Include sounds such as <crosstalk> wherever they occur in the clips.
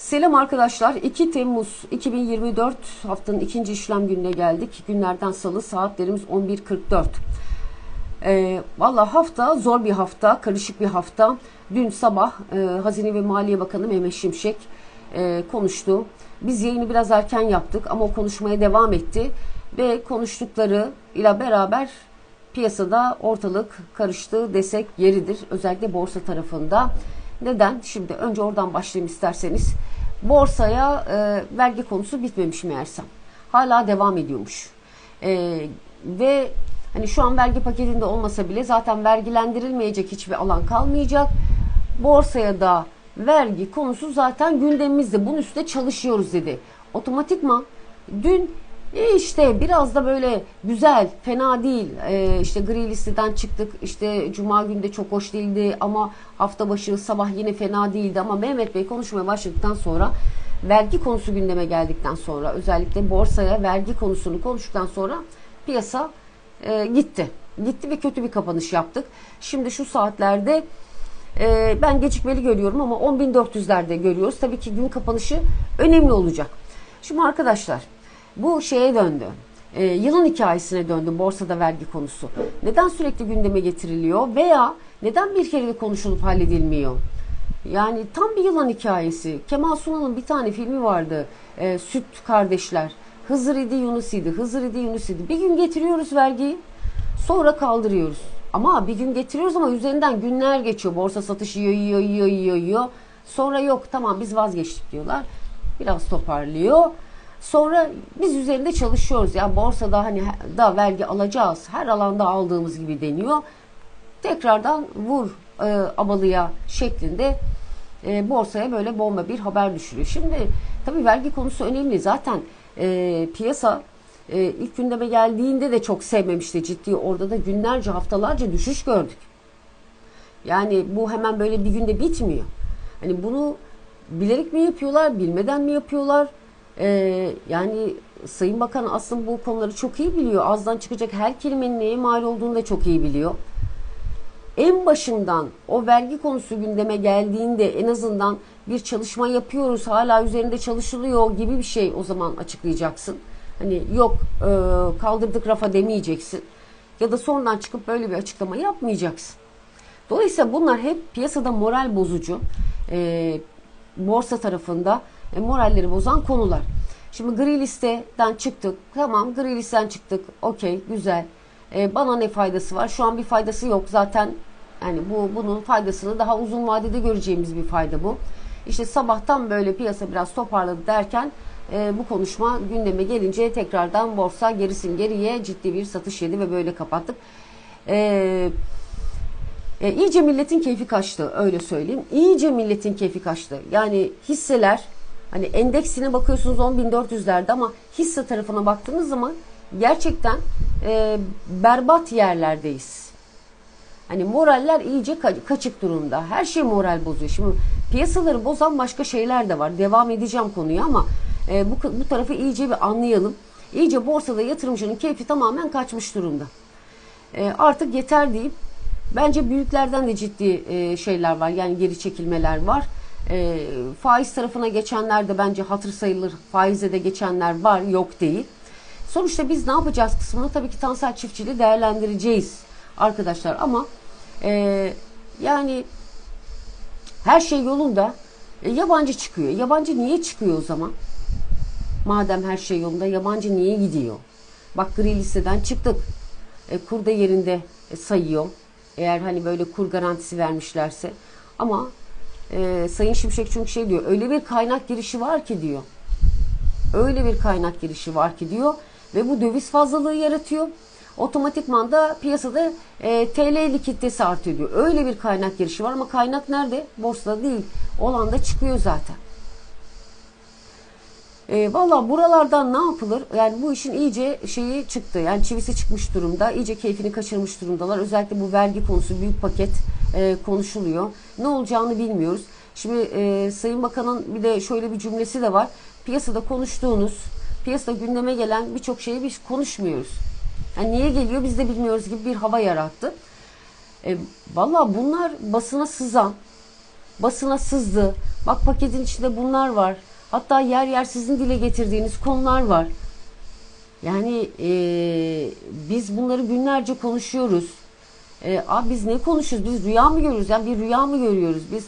Selam arkadaşlar. 2 Temmuz 2024 haftanın ikinci işlem gününe geldik. Günlerden salı saatlerimiz 11.44. Ee, Valla hafta zor bir hafta, karışık bir hafta. Dün sabah e, Hazine ve Maliye Bakanı Mehmet Şimşek e, konuştu. Biz yayını biraz erken yaptık ama o konuşmaya devam etti. Ve konuştukları ile beraber piyasada ortalık karıştı desek yeridir. Özellikle borsa tarafında. Neden? Şimdi önce oradan başlayayım isterseniz. Borsaya e, vergi konusu bitmemiş meğersem. Hala devam ediyormuş. E, ve hani şu an vergi paketinde olmasa bile zaten vergilendirilmeyecek hiçbir alan kalmayacak. Borsaya da vergi konusu zaten gündemimizde. Bunun üstüne çalışıyoruz dedi. Otomatikman dün e işte biraz da böyle güzel, fena değil. E işte gri listeden çıktık. İşte cuma günde çok hoş değildi ama hafta başı sabah yine fena değildi. Ama Mehmet Bey konuşmaya başladıktan sonra vergi konusu gündeme geldikten sonra özellikle borsaya vergi konusunu konuştuktan sonra piyasa e, gitti. Gitti ve kötü bir kapanış yaptık. Şimdi şu saatlerde e, ben gecikmeli görüyorum ama 10.400'lerde görüyoruz. Tabii ki gün kapanışı önemli olacak. Şimdi arkadaşlar bu şeye döndü. E, yılın hikayesine döndü borsada vergi konusu. Neden sürekli gündeme getiriliyor veya neden bir kere de konuşulup halledilmiyor? Yani tam bir yılan hikayesi. Kemal Sunal'ın bir tane filmi vardı. E, Süt Kardeşler. Hızır idi Yunus idi. Hızır idi Yunus idi. Bir gün getiriyoruz vergiyi. Sonra kaldırıyoruz. Ama bir gün getiriyoruz ama üzerinden günler geçiyor. Borsa satışı yiyor, yiyor, yiyor, yiyor, yiyor. Sonra yok tamam biz vazgeçtik diyorlar. Biraz toparlıyor. Sonra biz üzerinde çalışıyoruz. Ya yani borsada hani da vergi alacağız. Her alanda aldığımız gibi deniyor. Tekrardan vur e, abalıya şeklinde e, borsaya böyle bomba bir haber düşürüyor. Şimdi tabii vergi konusu önemli. Zaten e, piyasa e, ilk gündeme geldiğinde de çok sevmemişti ciddi. Orada da günlerce haftalarca düşüş gördük. Yani bu hemen böyle bir günde bitmiyor. Hani bunu bilerek mi yapıyorlar, bilmeden mi yapıyorlar? Ee, yani Sayın Bakan aslında bu konuları çok iyi biliyor. Ağızdan çıkacak her kelimenin neye mal olduğunu da çok iyi biliyor. En başından o vergi konusu gündeme geldiğinde en azından bir çalışma yapıyoruz, hala üzerinde çalışılıyor gibi bir şey o zaman açıklayacaksın. Hani yok e, kaldırdık rafa demeyeceksin. Ya da sonradan çıkıp böyle bir açıklama yapmayacaksın. Dolayısıyla bunlar hep piyasada moral bozucu. E, borsa tarafında e, moralleri bozan konular. Şimdi gri listeden çıktık. Tamam gri listeden çıktık. Okey güzel. E, bana ne faydası var? Şu an bir faydası yok. Zaten yani bu bunun faydasını daha uzun vadede göreceğimiz bir fayda bu. İşte sabahtan böyle piyasa biraz toparladı derken e, bu konuşma gündeme gelince tekrardan borsa gerisin geriye ciddi bir satış yedi ve böyle kapattık. Eee e, iyice milletin keyfi kaçtı öyle söyleyeyim. İyice milletin keyfi kaçtı. Yani hisseler hani endeksine bakıyorsunuz 10.400'lerde ama hisse tarafına baktığınız zaman gerçekten e, berbat yerlerdeyiz. Hani moraller iyice kaçık durumda. Her şey moral bozuyor. Şimdi piyasaları bozan başka şeyler de var. Devam edeceğim konuya ama e, bu, bu tarafı iyice bir anlayalım. İyice borsada yatırımcının keyfi tamamen kaçmış durumda. E, artık yeter deyip Bence büyüklerden de ciddi e, şeyler var. Yani geri çekilmeler var. E, faiz tarafına geçenler de bence hatır sayılır. Faize de geçenler var. Yok değil. Sonuçta biz ne yapacağız kısmını tabii ki Tansel çiftçiliği değerlendireceğiz arkadaşlar. Ama e, yani her şey yolunda. E, yabancı çıkıyor. Yabancı niye çıkıyor o zaman? Madem her şey yolunda yabancı niye gidiyor? Bak gri listeden çıktık. E, kur da yerinde e, sayıyor. Eğer hani böyle kur garantisi vermişlerse. Ama e, Sayın Şimşek çünkü şey diyor. Öyle bir kaynak girişi var ki diyor. Öyle bir kaynak girişi var ki diyor. Ve bu döviz fazlalığı yaratıyor. Otomatikman da piyasada e, TL likiditesi artıyor diyor. Öyle bir kaynak girişi var ama kaynak nerede? Borsada değil. Olan da çıkıyor zaten. E, Valla buralardan ne yapılır? Yani bu işin iyice şeyi çıktı. Yani çivisi çıkmış durumda. İyice keyfini kaçırmış durumdalar. Özellikle bu vergi konusu büyük paket e, konuşuluyor. Ne olacağını bilmiyoruz. Şimdi e, Sayın Bakan'ın bir de şöyle bir cümlesi de var. Piyasada konuştuğunuz, piyasada gündeme gelen birçok şeyi biz konuşmuyoruz. Yani niye geliyor biz de bilmiyoruz gibi bir hava yarattı. E, Valla bunlar basına sızan, basına sızdı. Bak paketin içinde bunlar var. Hatta yer yer sizin dile getirdiğiniz konular var. Yani e, biz bunları günlerce konuşuyoruz. E, abi biz ne konuşuyoruz? Biz rüya mı görüyoruz? Yani bir rüya mı görüyoruz? Biz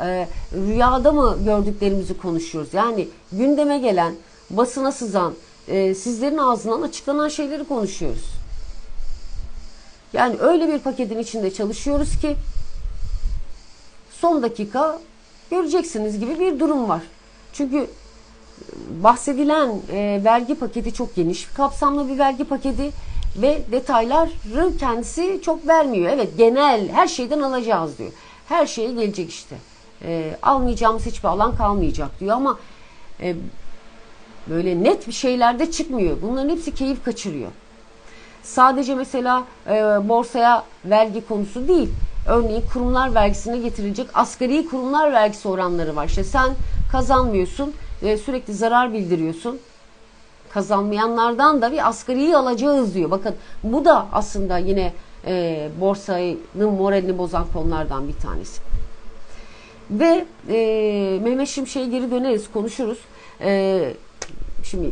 e, rüyada mı gördüklerimizi konuşuyoruz? Yani gündeme gelen, basına sızan, e, sizlerin ağzından açıklanan şeyleri konuşuyoruz. Yani öyle bir paketin içinde çalışıyoruz ki son dakika göreceksiniz gibi bir durum var. Çünkü bahsedilen e, vergi paketi çok geniş, kapsamlı bir vergi paketi ve detayları kendisi çok vermiyor. Evet genel her şeyden alacağız diyor. Her şeye gelecek işte. E, almayacağımız hiçbir alan kalmayacak diyor ama e, böyle net bir şeyler de çıkmıyor. Bunların hepsi keyif kaçırıyor. Sadece mesela e, borsaya vergi konusu değil. Örneğin kurumlar vergisine getirilecek asgari kurumlar vergisi oranları var. İşte sen kazanmıyorsun ve sürekli zarar bildiriyorsun. Kazanmayanlardan da bir asgariyi alacağız diyor. Bakın bu da aslında yine e, borsanın moralini bozan konulardan bir tanesi. Ve e, Mehmet Şimşek'e geri döneriz, konuşuruz. E, şimdi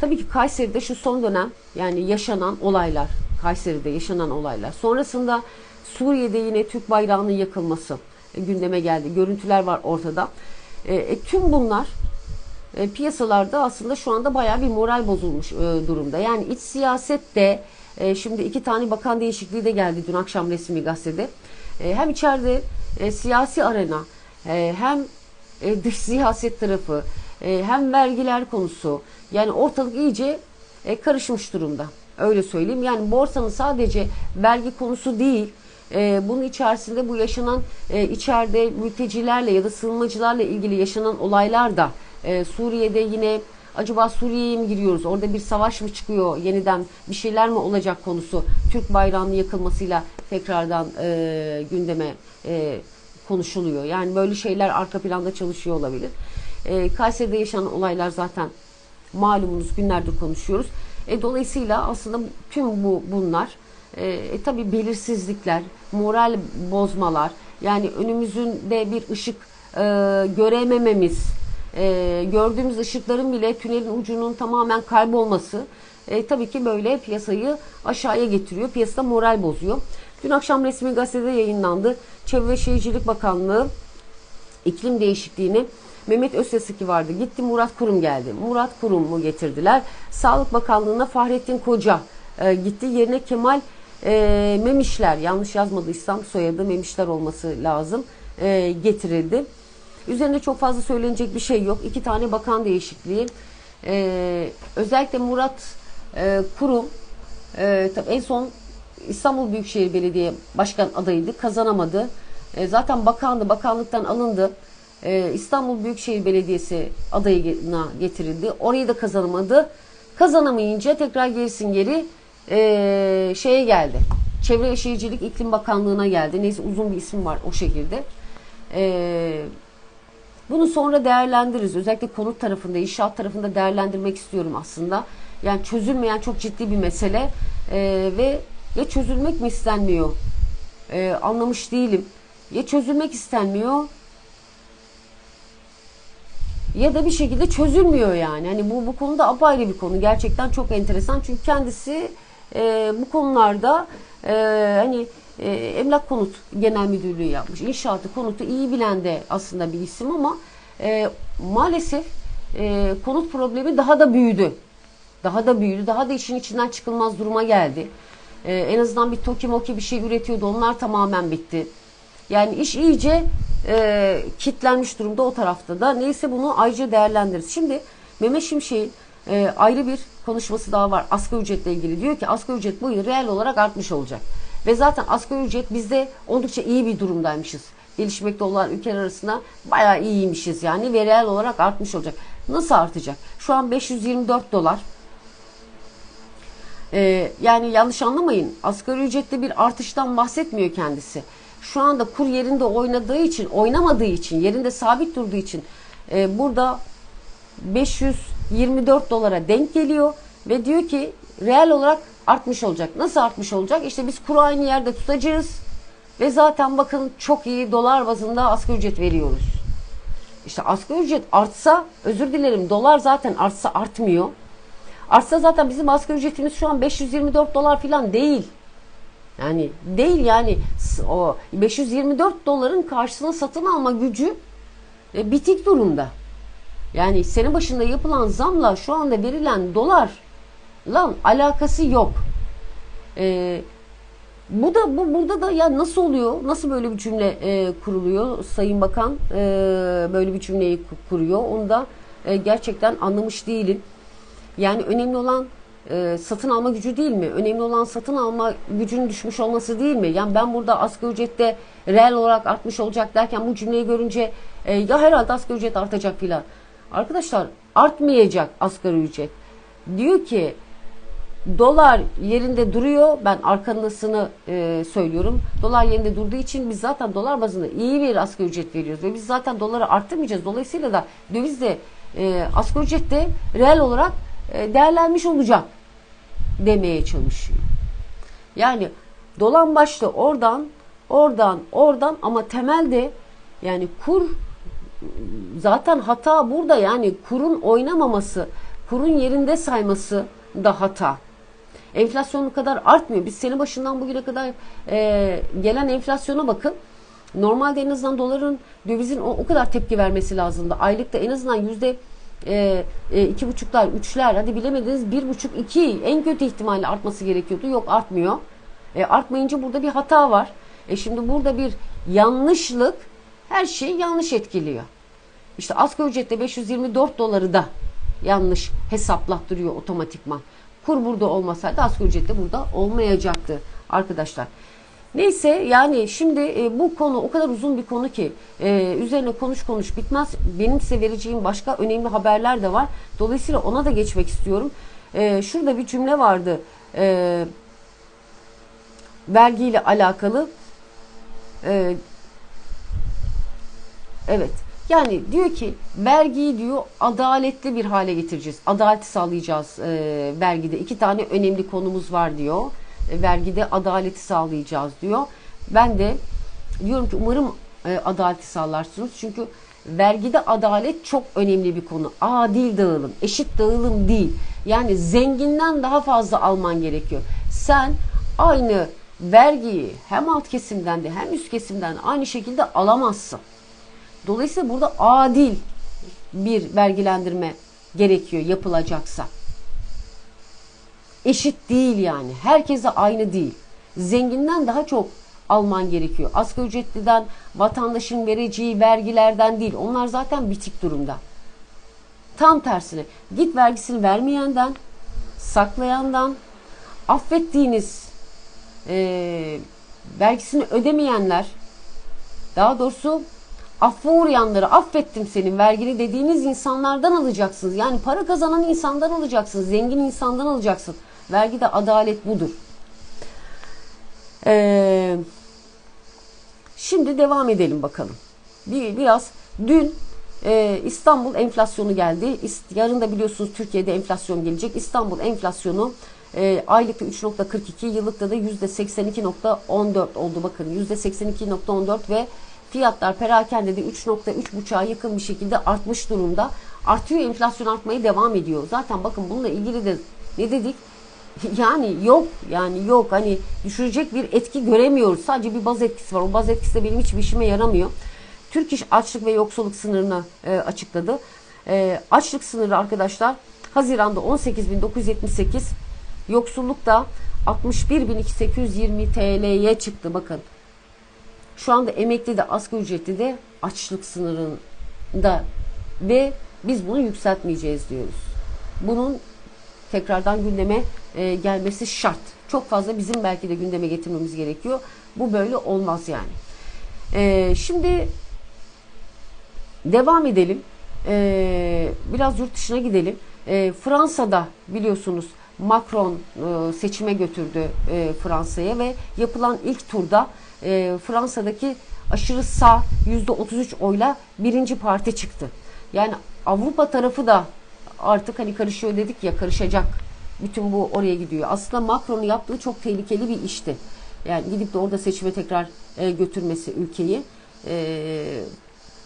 tabii ki Kayseri'de şu son dönem yani yaşanan olaylar, Kayseri'de yaşanan olaylar. Sonrasında Suriye'de yine Türk bayrağının yakılması gündeme geldi. Görüntüler var ortada. E, e, tüm bunlar e, piyasalarda aslında şu anda bayağı bir moral bozulmuş e, durumda. Yani iç siyasette e, şimdi iki tane bakan değişikliği de geldi dün akşam resmi gazetede. E, hem içeride siyasi arena hem dış <laughs> siyaset tarafı hem vergiler konusu yani ortalık iyice karışmış durumda. Öyle söyleyeyim. Yani borsanın sadece vergi konusu değil. Bunun içerisinde bu yaşanan e, içeride mültecilerle ya da sığınmacılarla ilgili yaşanan olaylar da e, Suriye'de yine acaba Suriye'ye mi giriyoruz? Orada bir savaş mı çıkıyor? Yeniden bir şeyler mi olacak konusu? Türk bayrağının yakılmasıyla tekrardan e, gündeme e, konuşuluyor. Yani böyle şeyler arka planda çalışıyor olabilir. E, Kayseri'de yaşanan olaylar zaten malumunuz günlerdir konuşuyoruz. E, dolayısıyla aslında tüm bu bunlar e, e, tabii belirsizlikler, moral bozmalar, yani önümüzünde bir ışık e, göremememiz, e, gördüğümüz ışıkların bile tünelin ucunun tamamen kaybolması e, tabii ki böyle piyasayı aşağıya getiriyor. Piyasada moral bozuyor. Dün akşam resmi gazetede yayınlandı. Çevre ve Şehircilik Bakanlığı iklim değişikliğini Mehmet Özsesiki vardı. Gitti Murat Kurum geldi. Murat Kurum'u getirdiler. Sağlık Bakanlığı'na Fahrettin Koca e, gitti. Yerine Kemal e, Memişler yanlış yazmadıysam soyadı Memişler olması lazım e, getirildi. Üzerinde çok fazla söylenecek bir şey yok. İki tane bakan değişikliği. E, özellikle Murat e, Kurum e, en son İstanbul Büyükşehir Belediye Başkan adayıydı. Kazanamadı. E, zaten bakandı. Bakanlıktan alındı. E, İstanbul Büyükşehir Belediyesi adayına getirildi. Orayı da kazanamadı. Kazanamayınca tekrar gerisin geri e, şeye geldi. Çevre ve Şehircilik İklim Bakanlığı'na geldi. Neyse uzun bir isim var o şekilde. E, bunu sonra değerlendiririz. Özellikle konut tarafında, inşaat tarafında değerlendirmek istiyorum aslında. Yani çözülmeyen çok ciddi bir mesele e, ve ya çözülmek mi istenmiyor? E, anlamış değilim. Ya çözülmek istenmiyor ya da bir şekilde çözülmüyor yani. Hani bu bu konuda apayrı bir konu. Gerçekten çok enteresan. Çünkü kendisi e, bu konularda e, hani e, Emlak Konut Genel Müdürlüğü yapmış. İnşaatı, konutu iyi bilen de aslında bir isim ama e, maalesef e, konut problemi daha da büyüdü. Daha da büyüdü. Daha da işin içinden çıkılmaz duruma geldi. E, en azından bir toki moki bir şey üretiyordu. Onlar tamamen bitti. Yani iş iyice e, kitlenmiş durumda o tarafta da. Neyse bunu ayrıca değerlendiririz. Şimdi Mehmet Şimşek'in e, ayrı bir konuşması daha var asgari ücretle ilgili. Diyor ki asgari ücret bu yıl reel olarak artmış olacak. Ve zaten asgari ücret bizde oldukça iyi bir durumdaymışız. Gelişmekte olan ülkeler arasında bayağı iyiymişiz yani ve reel olarak artmış olacak. Nasıl artacak? Şu an 524 dolar. Ee, yani yanlış anlamayın. Asgari ücrette bir artıştan bahsetmiyor kendisi şu anda kur yerinde oynadığı için, oynamadığı için, yerinde sabit durduğu için e, burada 524 dolara denk geliyor ve diyor ki reel olarak artmış olacak. Nasıl artmış olacak? İşte biz kuru aynı yerde tutacağız. Ve zaten bakın çok iyi dolar bazında asgari ücret veriyoruz. İşte asgari ücret artsa özür dilerim dolar zaten artsa artmıyor. Artsa zaten bizim asgari ücretimiz şu an 524 dolar falan değil. Yani değil yani o 524 doların karşısına satın alma gücü e, bitik durumda. Yani sene başında yapılan zamla şu anda verilen dolar lan alakası yok. E, bu da bu burada da ya nasıl oluyor? Nasıl böyle bir cümle e, kuruluyor? Sayın Bakan e, böyle bir cümleyi ku- kuruyor. Onu da e, gerçekten anlamış değilim. Yani önemli olan e, satın alma gücü değil mi? Önemli olan satın alma gücünün düşmüş olması değil mi? Yani ben burada asgari ücrette reel olarak artmış olacak derken bu cümleyi görünce e, ya herhalde asgari ücret artacak filan. Arkadaşlar artmayacak asgari ücret. Diyor ki dolar yerinde duruyor. Ben arkanısını e, söylüyorum. Dolar yerinde durduğu için biz zaten dolar bazında iyi bir asgari ücret veriyoruz. Ve biz zaten doları arttırmayacağız. Dolayısıyla da döviz de e, asgari ücret de reel olarak e, değerlenmiş olacak demeye çalışıyor. Yani dolan başlı oradan, oradan, oradan ama temelde yani kur zaten hata burada yani kurun oynamaması, kurun yerinde sayması da hata. Enflasyon kadar artmıyor. Biz sene başından bugüne kadar e, gelen enflasyona bakın. Normalde en azından doların, dövizin o, o kadar tepki vermesi lazımdı. Aylıkta en azından yüzde e, e, iki buçuklar, üçler, hadi bilemediniz bir buçuk, iki en kötü ihtimalle artması gerekiyordu. Yok artmıyor. E, artmayınca burada bir hata var. E şimdi burada bir yanlışlık her şeyi yanlış etkiliyor. İşte asgari ücrette 524 doları da yanlış hesaplattırıyor otomatikman. Kur burada olmasaydı asgari ücret de burada olmayacaktı arkadaşlar. Neyse yani şimdi e, bu konu o kadar uzun bir konu ki e, üzerine konuş konuş bitmez. Benim size vereceğim başka önemli haberler de var. Dolayısıyla ona da geçmek istiyorum. E, şurada bir cümle vardı. E, vergiyle alakalı. E, evet. Yani diyor ki vergiyi diyor adaletli bir hale getireceğiz. Adaleti sağlayacağız e, vergide. İki tane önemli konumuz var diyor. E, vergide adaleti sağlayacağız diyor. Ben de diyorum ki umarım e, adaleti sağlarsınız. Çünkü vergide adalet çok önemli bir konu. Adil dağılım, eşit dağılım değil. Yani zenginden daha fazla alman gerekiyor. Sen aynı vergiyi hem alt kesimden de hem üst kesimden aynı şekilde alamazsın. Dolayısıyla burada adil bir vergilendirme gerekiyor yapılacaksa. Eşit değil yani. Herkese aynı değil. Zenginden daha çok alman gerekiyor. Asgari ücretliden vatandaşın vereceği vergilerden değil. Onlar zaten bitik durumda. Tam tersine git vergisini vermeyenden, saklayandan, affettiğiniz e, vergisini ödemeyenler, daha doğrusu affa uğrayanları affettim senin vergini dediğiniz insanlardan alacaksınız. Yani para kazanan insandan alacaksınız. Zengin insandan alacaksın. Vergide adalet budur. Ee, şimdi devam edelim bakalım. Bir, biraz dün e, İstanbul enflasyonu geldi. Yarın da biliyorsunuz Türkiye'de enflasyon gelecek. İstanbul enflasyonu e, aylıkta 3.42, yıllıkta da %82.14 oldu. Bakın %82.14 ve fiyatlar perakende de 3.3 yakın bir şekilde artmış durumda. Artıyor enflasyon artmaya devam ediyor. Zaten bakın bununla ilgili de ne dedik? <laughs> Yani yok yani yok hani düşürecek bir etki göremiyoruz. Sadece bir baz etkisi var. O baz etkisi de benim hiçbir işime yaramıyor. Türk İş açlık ve yoksulluk sınırını e, açıkladı. E, açlık sınırı arkadaşlar Haziran'da 18.978 yoksulluk da 61.820 TL'ye çıktı bakın. Şu anda emekli de asgari ücretli de açlık sınırında ve biz bunu yükseltmeyeceğiz diyoruz. Bunun tekrardan gündeme e, gelmesi şart. Çok fazla bizim belki de gündeme getirmemiz gerekiyor. Bu böyle olmaz yani. E, şimdi devam edelim. E, biraz yurt dışına gidelim. E, Fransa'da biliyorsunuz Macron e, seçime götürdü e, Fransa'ya ve yapılan ilk turda e, Fransa'daki aşırı sağ %33 oyla birinci parti çıktı. Yani Avrupa tarafı da artık hani karışıyor dedik ya karışacak. Bütün bu oraya gidiyor. Aslında Macron'un yaptığı çok tehlikeli bir işti. Yani gidip de orada seçime tekrar e, götürmesi ülkeyi. E,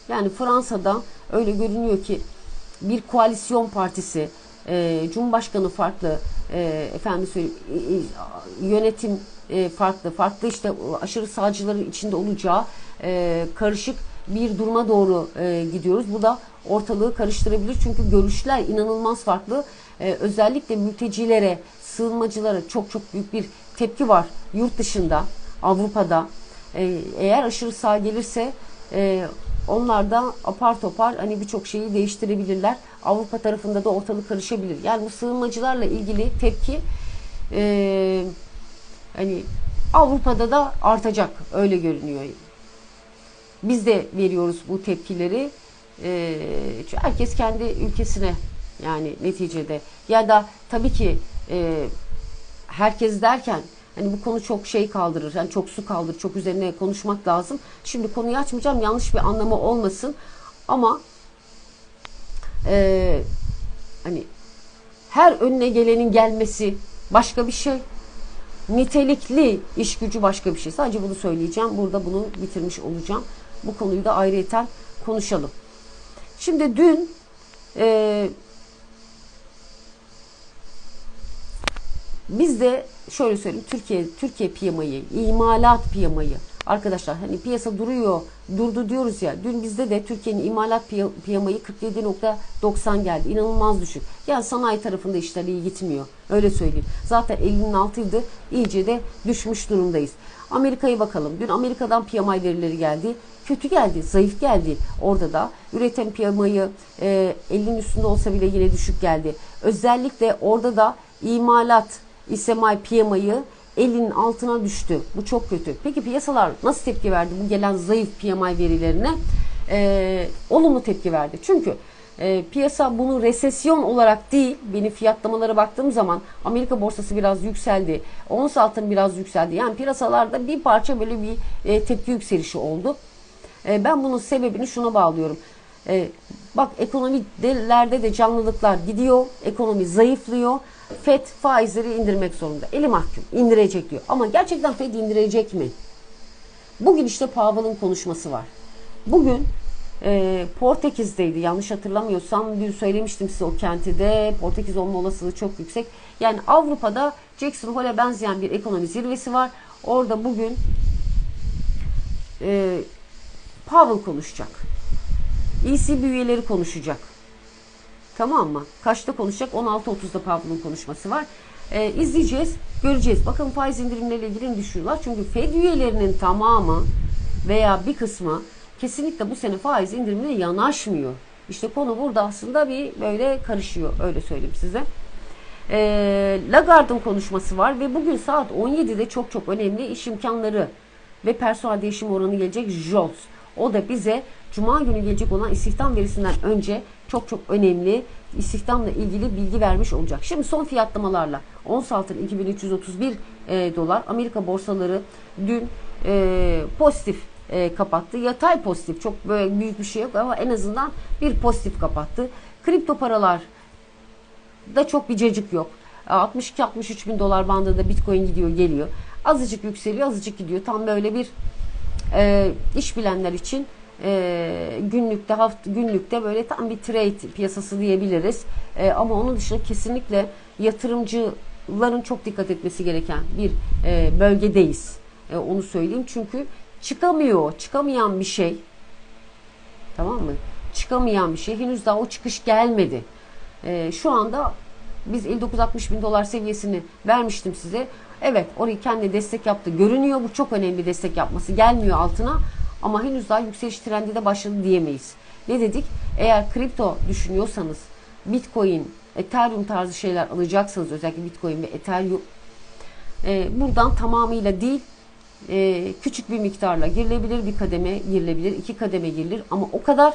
yani Fransa'da öyle görünüyor ki bir koalisyon partisi, e, Cumhurbaşkanı farklı, e, efendim yönetim e, farklı, farklı işte aşırı sağcıların içinde olacağı e, karışık bir duruma doğru gidiyoruz. Bu da ortalığı karıştırabilir çünkü görüşler inanılmaz farklı. Özellikle mültecilere, sığınmacılara çok çok büyük bir tepki var yurt dışında, Avrupa'da. Eğer aşırı sağ gelirse e, onlar da apar topar hani birçok şeyi değiştirebilirler. Avrupa tarafında da ortalık karışabilir. Yani bu sığınmacılarla ilgili tepki e, hani Avrupa'da da artacak öyle görünüyor. Biz de veriyoruz bu tepkileri. E, herkes kendi ülkesine yani neticede. Ya da tabii ki e, herkes derken hani bu konu çok şey kaldırır. Yani çok su kaldırır. Çok üzerine konuşmak lazım. Şimdi konuyu açmayacağım. Yanlış bir anlamı olmasın. Ama e, hani her önüne gelenin gelmesi başka bir şey. Nitelikli iş gücü başka bir şey. Sadece bunu söyleyeceğim. Burada bunu bitirmiş olacağım. Bu konuyu da ayrıyeten konuşalım. Şimdi dün e, biz de şöyle söyleyeyim Türkiye Türkiye piyamayı, imalat piyamayı arkadaşlar hani piyasa duruyor, durdu diyoruz ya. Dün bizde de Türkiye'nin imalat piyamayı 47.90 geldi. İnanılmaz düşük. Yani sanayi tarafında işler iyi gitmiyor. Öyle söyleyeyim. Zaten 50'nin altıydı. İyice de düşmüş durumdayız. Amerika'ya bakalım. Dün Amerika'dan piyamay verileri geldi. Kötü geldi, zayıf geldi. Orada da üretim piyamayı e, 50'nin üstünde olsa bile yine düşük geldi. Özellikle orada da imalat İSMI PMI'yi elinin altına düştü. Bu çok kötü. Peki piyasalar nasıl tepki verdi bu gelen zayıf PMI verilerine? Ee, olumlu tepki verdi. Çünkü e, piyasa bunu resesyon olarak değil, benim fiyatlamalara baktığım zaman Amerika borsası biraz yükseldi. Ons altın biraz yükseldi. Yani piyasalarda bir parça böyle bir e, tepki yükselişi oldu. E, ben bunun sebebini şuna bağlıyorum. E, bak ekonomilerde de canlılıklar gidiyor. Ekonomi zayıflıyor. FED faizleri indirmek zorunda. Eli mahkum. indirecek diyor. Ama gerçekten FED indirecek mi? Bugün işte Powell'ın konuşması var. Bugün e, Portekiz'deydi. Yanlış hatırlamıyorsam dün söylemiştim size o kenti de. Portekiz olma olasılığı çok yüksek. Yani Avrupa'da Jackson Hole'e benzeyen bir ekonomi zirvesi var. Orada bugün e, Powell konuşacak. ECB üyeleri konuşacak. Tamam mı? Kaçta konuşacak? 16.30'da Powell'ın konuşması var. Ee, izleyeceğiz, göreceğiz. Bakın faiz indirimleriyle ilgili düşüyorlar. Çünkü Fed üyelerinin tamamı veya bir kısmı kesinlikle bu sene faiz indirimine yanaşmıyor. İşte konu burada aslında bir böyle karışıyor. Öyle söyleyeyim size. Ee, Lagarde'ın konuşması var ve bugün saat 17'de çok çok önemli iş imkanları ve personel değişim oranı gelecek JOLTS. O da bize Cuma günü gelecek olan istihdam verisinden önce çok çok önemli istihdamla ilgili bilgi vermiş olacak. Şimdi son fiyatlamalarla ons altın 2331 e, dolar. Amerika borsaları dün e, pozitif e, kapattı. Yatay pozitif. Çok böyle büyük bir şey yok ama en azından bir pozitif kapattı. Kripto paralar da çok bir cacık yok. 62-63 bin dolar bandında bitcoin gidiyor geliyor. Azıcık yükseliyor azıcık gidiyor. Tam böyle bir e, iş bilenler için e, günlükte hafta günlükte böyle tam bir trade piyasası diyebiliriz. E, ama onun dışında kesinlikle yatırımcıların çok dikkat etmesi gereken bir e, bölgedeyiz. E, onu söyleyeyim çünkü çıkamıyor, çıkamayan bir şey. Tamam mı? Çıkamayan bir şey. Henüz daha o çıkış gelmedi. E, şu anda biz 59-60 bin dolar seviyesini vermiştim size. Evet orayı kendi destek yaptı. Görünüyor bu çok önemli destek yapması. Gelmiyor altına ama henüz daha yükseliş trendi de başladı diyemeyiz. Ne dedik? Eğer kripto düşünüyorsanız Bitcoin, Ethereum tarzı şeyler alacaksanız özellikle Bitcoin ve Ethereum e, buradan tamamıyla değil e, küçük bir miktarla girilebilir, bir kademe girilebilir, iki kademe girilir ama o kadar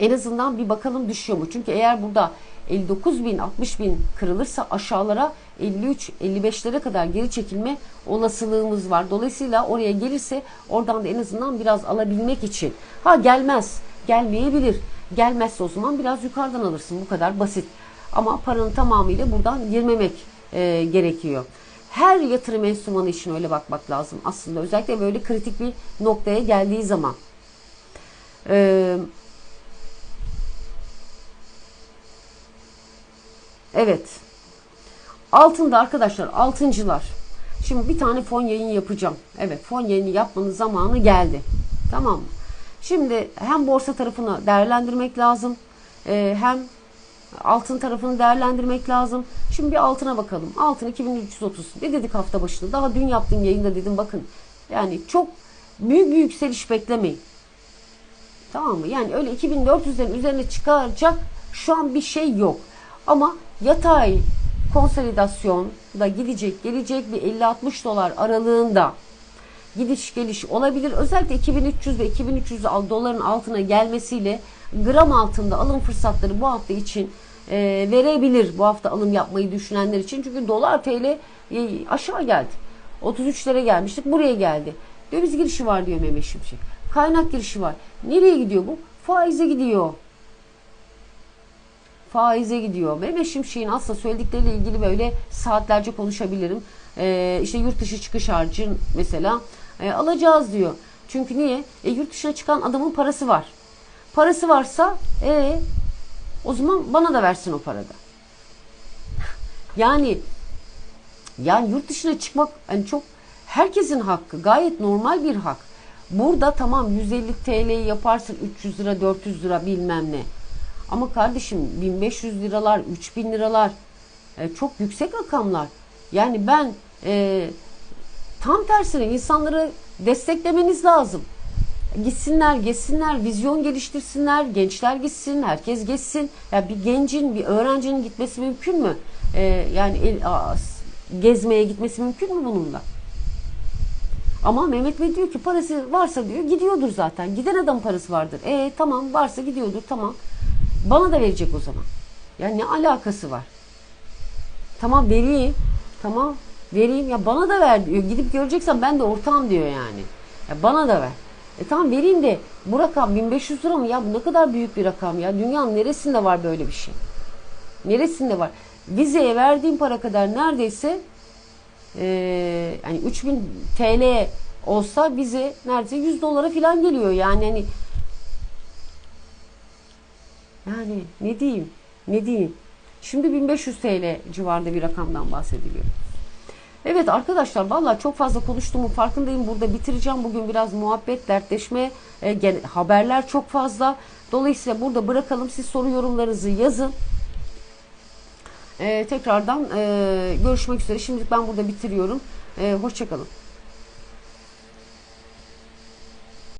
en azından bir bakalım düşüyor mu? Çünkü eğer burada 59 bin 60 bin kırılırsa aşağılara 53-55'lere kadar geri çekilme olasılığımız var. Dolayısıyla oraya gelirse oradan da en azından biraz alabilmek için. Ha gelmez, gelmeyebilir. Gelmezse o zaman biraz yukarıdan alırsın. Bu kadar basit. Ama paranın tamamıyla buradan girmemek e, gerekiyor. her yatırım enstrümanı için öyle bakmak lazım aslında. Özellikle böyle kritik bir noktaya geldiği zaman. Ee, evet. Altında arkadaşlar altıncılar. Şimdi bir tane fon yayın yapacağım. Evet fon yayını yapmanın zamanı geldi. Tamam mı? Şimdi hem borsa tarafını değerlendirmek lazım. Ee, hem altın tarafını değerlendirmek lazım. Şimdi bir altına bakalım. Altın 2330. Ne dedik hafta başında? Daha dün yaptığım yayında dedim bakın. Yani çok büyük bir yükseliş beklemeyin. Tamam mı? Yani öyle 2400'lerin üzerine çıkaracak şu an bir şey yok. Ama yatay konsolidasyon da gidecek gelecek bir 50-60 dolar aralığında gidiş geliş olabilir. Özellikle 2300 ve 2300 doların altına gelmesiyle gram altında alım fırsatları bu hafta için e, verebilir. Bu hafta alım yapmayı düşünenler için. Çünkü dolar TL e, aşağı geldi. 33'lere gelmiştik. Buraya geldi. Döviz girişi var diyor Mehmet Şimşek. Kaynak girişi var. Nereye gidiyor bu? Faize gidiyor. Faize gidiyor. Mehmet Şimşek'in aslında söyledikleriyle ilgili böyle saatlerce konuşabilirim. Ee, işte yurt dışı çıkış harcı mesela e, alacağız diyor. Çünkü niye? E, yurt dışına çıkan adamın parası var. Parası varsa e, o zaman bana da versin o parada. <laughs> Yani yani yurt dışına çıkmak yani çok herkesin hakkı. Gayet normal bir hak. Burada tamam 150 TL'yi yaparsın 300 lira 400 lira bilmem ne. Ama kardeşim 1500 liralar 3000 liralar e, çok yüksek rakamlar. Yani ben e, tam tersine insanları desteklemeniz lazım. Gitsinler, geçsinler, vizyon geliştirsinler, gençler gitsin, herkes geçsin. Ya yani bir gencin, bir öğrencinin gitmesi mümkün mü? E, yani el, a, gezmeye gitmesi mümkün mü bununla? Ama Mehmet Bey diyor ki parası varsa diyor gidiyordur zaten. Giden adam parası vardır. E tamam varsa gidiyordur tamam. Bana da verecek o zaman. Yani ne alakası var? Tamam vereyim. Tamam vereyim. Ya bana da ver diyor. Gidip göreceksen ben de ortağım diyor yani. Ya bana da ver. E tamam vereyim de bu rakam 1500 lira mı? Ya bu ne kadar büyük bir rakam ya. Dünyanın neresinde var böyle bir şey? Neresinde var? Vizeye verdiğim para kadar neredeyse e, yani 3000 TL olsa bize neredeyse 100 dolara falan geliyor. Yani hani yani ne diyeyim? Ne diyeyim? Şimdi 1500 TL civarında bir rakamdan bahsediliyor. Evet arkadaşlar vallahi çok fazla konuştuğumun farkındayım. Burada bitireceğim. Bugün biraz muhabbet, dertleşme, e, gene, haberler çok fazla. Dolayısıyla burada bırakalım. Siz soru yorumlarınızı yazın. E, tekrardan e, görüşmek üzere. Şimdilik ben burada bitiriyorum. E, hoşçakalın.